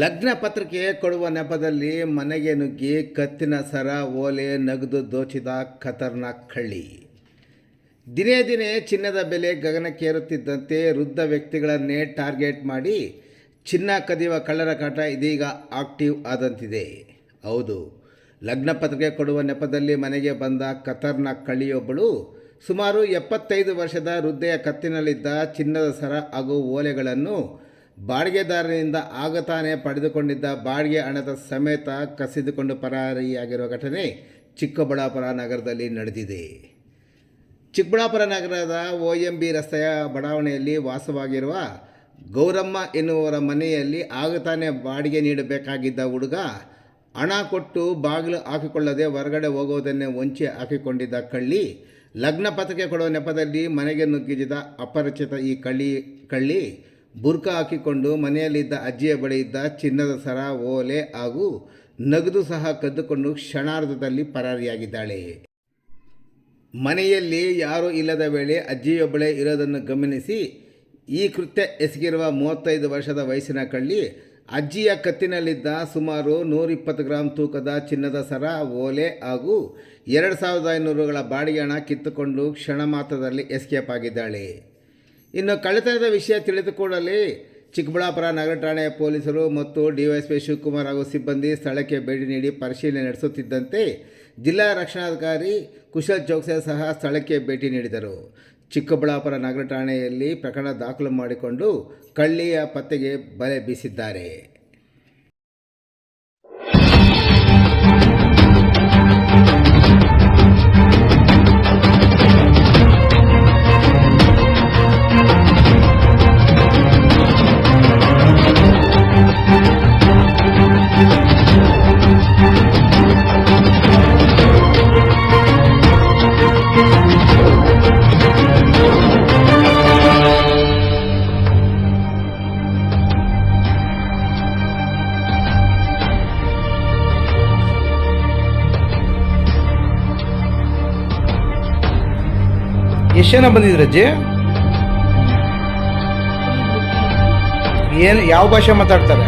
ಲಗ್ನ ಪತ್ರಿಕೆ ಕೊಡುವ ನೆಪದಲ್ಲಿ ಮನೆಗೆ ನುಗ್ಗಿ ಕತ್ತಿನ ಸರ ಓಲೆ ನಗದು ದೋಚಿದ ಖತರ್ನಾಕ್ ಕಳ್ಳಿ ದಿನೇ ದಿನೇ ಚಿನ್ನದ ಬೆಲೆ ಗಗನಕ್ಕೇರುತ್ತಿದ್ದಂತೆ ವೃದ್ಧ ವ್ಯಕ್ತಿಗಳನ್ನೇ ಟಾರ್ಗೆಟ್ ಮಾಡಿ ಚಿನ್ನ ಕದಿಯುವ ಕಳ್ಳರ ಕಾಟ ಇದೀಗ ಆಕ್ಟಿವ್ ಆದಂತಿದೆ. ಹೌದು, ಲಗ್ನ ಪತ್ರಿಕೆ ಕೊಡುವ ನೆಪದಲ್ಲಿ ಮನೆಗೆ ಬಂದ ಖತರ್ನಾಕ್ ಕಳ್ಳಿಯೊಬ್ಬಳು ಸುಮಾರು ಎಪ್ಪತ್ತೈದು ವರ್ಷದ ವೃದ್ಧೆಯ ಕತ್ತಿನಲ್ಲಿದ್ದ ಚಿನ್ನದ ಸರ ಹಾಗೂ ಓಲೆಗಳನ್ನು ಬಾಡಿಗೆದಾರನಿಂದ ಆಗತಾನೆ ಪಡೆದುಕೊಂಡಿದ್ದ ಬಾಡಿಗೆ ಹಣದ ಸಮೇತ ಕಸಿದುಕೊಂಡು ಪರಾರಿಯಾಗಿರುವ ಘಟನೆ ಚಿಕ್ಕಬಳ್ಳಾಪುರ ನಗರದಲ್ಲಿ ನಡೆದಿದೆ. ಚಿಕ್ಕಬಳ್ಳಾಪುರ ನಗರದ ಓ ಎಂ ಬಿ ರಸ್ತೆಯ ಬಡಾವಣೆಯಲ್ಲಿ ವಾಸವಾಗಿರುವ ಗೌರಮ್ಮ ಎನ್ನುವರ ಮನೆಯಲ್ಲಿ ಆಗತಾನೆ ಬಾಡಿಗೆ ನೀಡಬೇಕಾಗಿದ್ದ ಹುಡುಗ ಹಣ ಕೊಟ್ಟು ಬಾಗಿಲು ಹಾಕಿಕೊಳ್ಳದೆ ಹೊರಗಡೆ ಹೋಗುವುದನ್ನೇ ಹೊಂಚಿ ಹಾಕಿಕೊಂಡಿದ್ದ ಕಳ್ಳಿ ಲಗ್ನ ಪತ್ರಿಕೆ ಕೊಡುವ ನೆಪದಲ್ಲಿ ಮನೆಗೆ ನುಗ್ಗಿದ ಅಪರಿಚಿತ ಈ ಕಳ್ಳಿ ಕಳ್ಳಿ ಬುರ್ಕ ಹಾಕಿಕೊಂಡು ಮನೆಯಲ್ಲಿದ್ದ ಅಜ್ಜಿಯ ಬಳಿ ಇದ್ದ ಚಿನ್ನದ ಸರ, ಓಲೆ ಹಾಗೂ ನಗದು ಸಹ ಕದ್ದುಕೊಂಡು ಕ್ಷಣಾರ್ಧದಲ್ಲಿ ಪರಾರಿಯಾಗಿದ್ದಾಳೆ. ಮನೆಯಲ್ಲಿ ಯಾರೂ ಇಲ್ಲದ ವೇಳೆ ಅಜ್ಜಿಯೊಬ್ಬಳೇ ಇರೋದನ್ನು ಗಮನಿಸಿ, ಈ ಕೃತ್ಯ ಎಸಗಿರುವ ಮೂವತ್ತೈದು ವರ್ಷದ ವಯಸ್ಸಿನ ಕಳ್ಳಿ ಅಜ್ಜಿಯ ಕತ್ತಿನಲ್ಲಿದ್ದ ಸುಮಾರು ನೂರಿಪ್ಪತ್ತು ಗ್ರಾಂ ತೂಕದ ಚಿನ್ನದ ಸರ, ಓಲೆ ಹಾಗೂ ಎರಡು ಸಾವಿರದ ಐನೂರುಗಳ ಬಾಡಿಗೆ ಹಣ ಕಿತ್ತುಕೊಂಡು ಕ್ಷಣ ಮಾತ್ರದಲ್ಲಿ ಎಸ್ಕೇಪ್ ಆಗಿದ್ದಾಳೆ. ಇನ್ನು ಕಳ್ಳತನದ ವಿಷಯ ತಿಳಿದ ಕೂಡಲೇ ಚಿಕ್ಕಬಳ್ಳಾಪುರ ನಗರ ಠಾಣೆಯ ಪೊಲೀಸರು ಮತ್ತು ಡಿವೈಎಸ್ಪಿ ಶಿವಕುಮಾರ್ ಹಾಗೂ ಸಿಬ್ಬಂದಿ ಸ್ಥಳಕ್ಕೆ ಭೇಟಿ ನೀಡಿ ಪರಿಶೀಲನೆ ನಡೆಸುತ್ತಿದ್ದಂತೆ ಜಿಲ್ಲಾ ರಕ್ಷಣಾಧಿಕಾರಿ ಕುಶಲ್ ಚೌಕ್ಸೆ ಸಹ ಸ್ಥಳಕ್ಕೆ ಭೇಟಿ ನೀಡಿದರು. ಚಿಕ್ಕಬಳ್ಳಾಪುರ ನಗರ ಠಾಣೆಯಲ್ಲಿ ಪ್ರಕರಣ ದಾಖಲು ಮಾಡಿಕೊಂಡು ಕಳ್ಳಿಯ ಪತ್ತೆಗೆ ಬಲೆ ಬೀಸಿದ್ದಾರೆ. ಎಷ್ಟು ಜನ ಬಂದಿದ್ರು ಅಜ್ಜಿ? ಏನು ಯಾವ ಭಾಷೆ ಮಾತಾಡ್ತಾರೆ?